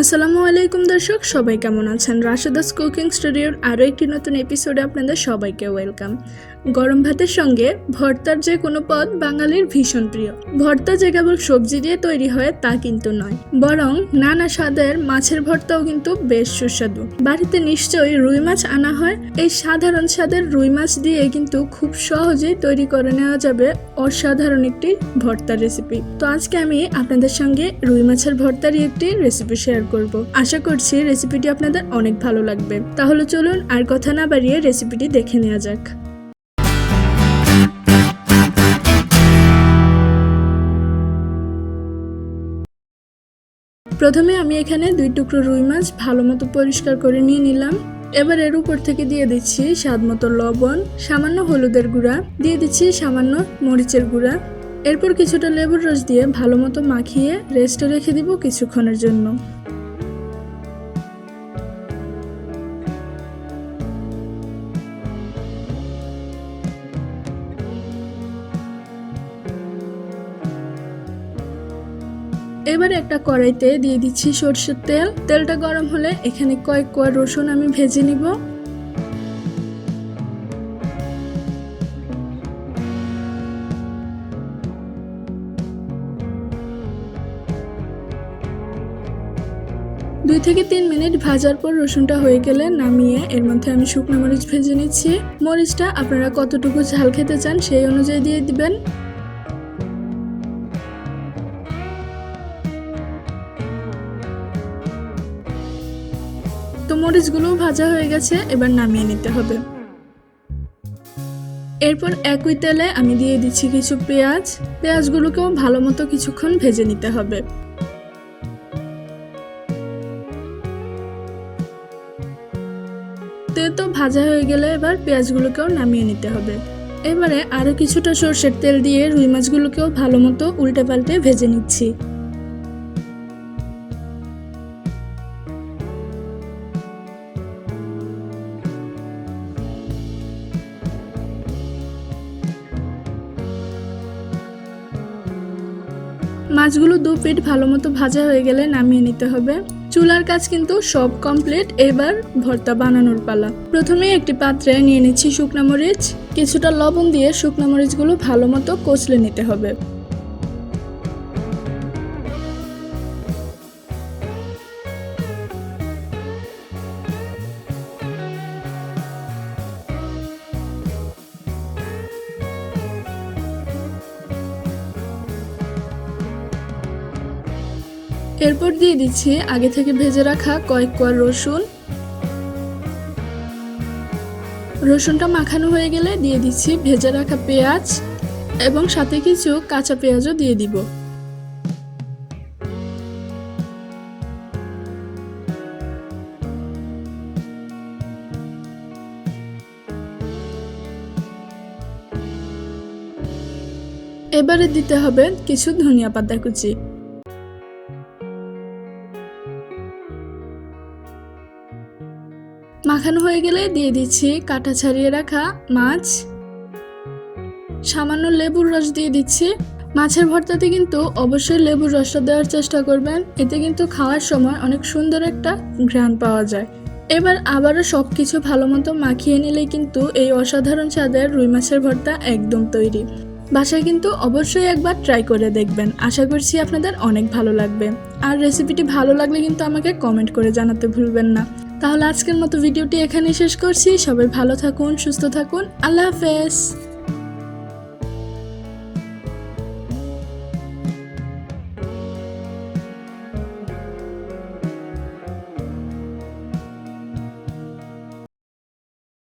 আসসালামু আলাইকুম দর্শক, সবাই কেমন আছেন? রাশেদাস কুকিং স্টুডিওর আরও একটি নতুন এপিসোডে আপনাদের সবাইকে ওয়েলকাম গরম ভাতের সঙ্গে ভর্তার যে কোনো পদ বাঙালির ভীষণ প্রিয়। ভর্তা যে কেবল সবজি দিয়ে তৈরি হয় তা কিন্তু নয়, বরং নানা স্বাদের মাছের ভর্তাও কিন্তু বেশ সুস্বাদু। বাড়িতে নিশ্চয়ই রুই মাছ আনা হয়, এই সাধারণ স্বাদের রুই মাছ দিয়ে কিন্তু খুব সহজেই তৈরি করে নেওয়া যাবে অসাধারণ একটি ভর্তার রেসিপি তো আজকে আমি আপনাদের সঙ্গে রুই মাছের ভর্তারই একটি রেসিপি শেয়ার করব। আশা করছি রেসিপিটি আপনাদের অনেক ভালো লাগবে। তাহলে চলুন আর কথা না বাড়িয়ে রেসিপিটি দেখে নেওয়া যাক। প্রথমে আমি এখানে দুই টুকরো রুই মাছ ভালো মতো পরিষ্কার করে নিয়ে নিলাম। এবার এর উপর থেকে দিয়ে দিচ্ছি স্বাদ মতো লবণ, সামান্য হলুদের গুঁড়া, দিয়ে দিচ্ছি সামান্য মরিচের গুঁড়া। এরপর কিছুটা লেবুর রস দিয়ে ভালো মতো মাখিয়ে রেস্টে রেখে দিব কিছুক্ষণের জন্য। এবারে একটা কড়াইতে দিয়ে দিচ্ছি সরষের তেল। তেলটা গরম হলে এখানে কয়েক কোয়া রসুন আমি ভেজে নিব। দুই থেকে তিন মিনিট ভাজার পর রসুনটা হয়ে গেলে নামিয়ে এর মধ্যে আমি শুকনো মরিচ ভেজে নিচ্ছি। মরিচটা আপনারা কতটুকু ঝাল খেতে চান সেই অনুযায়ী দিয়ে দিবেন। তো মরিচগুলোও ভাজা হয়ে গেছে, এবার নামিয়ে নিতে হবে। এরপর একই তেলে আমি দিয়ে দিচ্ছি কিছু পেঁয়াজ। পেঁয়াজগুলোকেও ভালো মতো কিছুক্ষণ ভেজে নিতে হবে। তেল তো ভাজা হয়ে গেলে এবার পেঁয়াজগুলোকেও নামিয়ে নিতে হবে। এবারে আরও কিছুটা সর্ষের তেল দিয়ে রুই মাছগুলোকেও ভালো মতো উল্টে পাল্টে ভেজে নিচ্ছি। মাছগুলো দু পিঠ ভালো মতো ভাজা হয়ে গেলে নামিয়ে নিতে হবে। চুলার কাজ কিন্তু সব কমপ্লিট এবার ভর্তা বানানোর পালা। প্রথমে একটি পাত্রে নিয়ে নিচ্ছি শুকনা মরিচ। কিছুটা লবণ দিয়ে শুকনা মরিচগুলো ভালো মতো কচলে নিতে হবে। এরপর দিয়ে দিচ্ছি আগে থেকে ভেজে রাখা কয়েক কোয়া রসুন। রসুনটা মাখানো হয়ে গেলে দিয়ে দিচ্ছি ভেজে রাখা পেঁয়াজ এবং সাথে কিছু কাঁচা পেঁয়াজও দিয়ে দিব। এবারে দিতে হবে কিছু ধনিয়া পাতা কুচি। মাখানো হয়ে গেলে দিয়ে দিচ্ছি কাটা ছাড়িয়ে রাখা মাছ। সামান্য লেবুর রস দিয়ে দিচ্ছি। মাছের ভর্তাতে কিন্তু অবশ্যই লেবুর রসটা দেওয়ার চেষ্টা করবেন। এতে কিন্তু খাওয়ার সময় অনেক সুন্দর একটা ঘ্রাণ পাওয়া যায়। এবার আবারও সব কিছু ভালো মতো মাখিয়ে নিলেই কিন্তু এই অসাধারণ স্বাদের রুই মাছের ভর্তা একদম তৈরি। বাসায় কিন্তু অবশ্যই একবার ট্রাই করে দেখবেন। আশা করছি আপনাদের অনেক ভালো লাগবে। আর রেসিপিটি ভালো লাগলে কিন্তু আমাকে কমেন্ট করে জানাতে ভুলবেন না। তাহলে আজকের মতো ভিডিওটি এখানেই শেষ করছি। সবাই ভালো থাকুন সুস্থ থাকুন। আল্লাহ হাফেজ।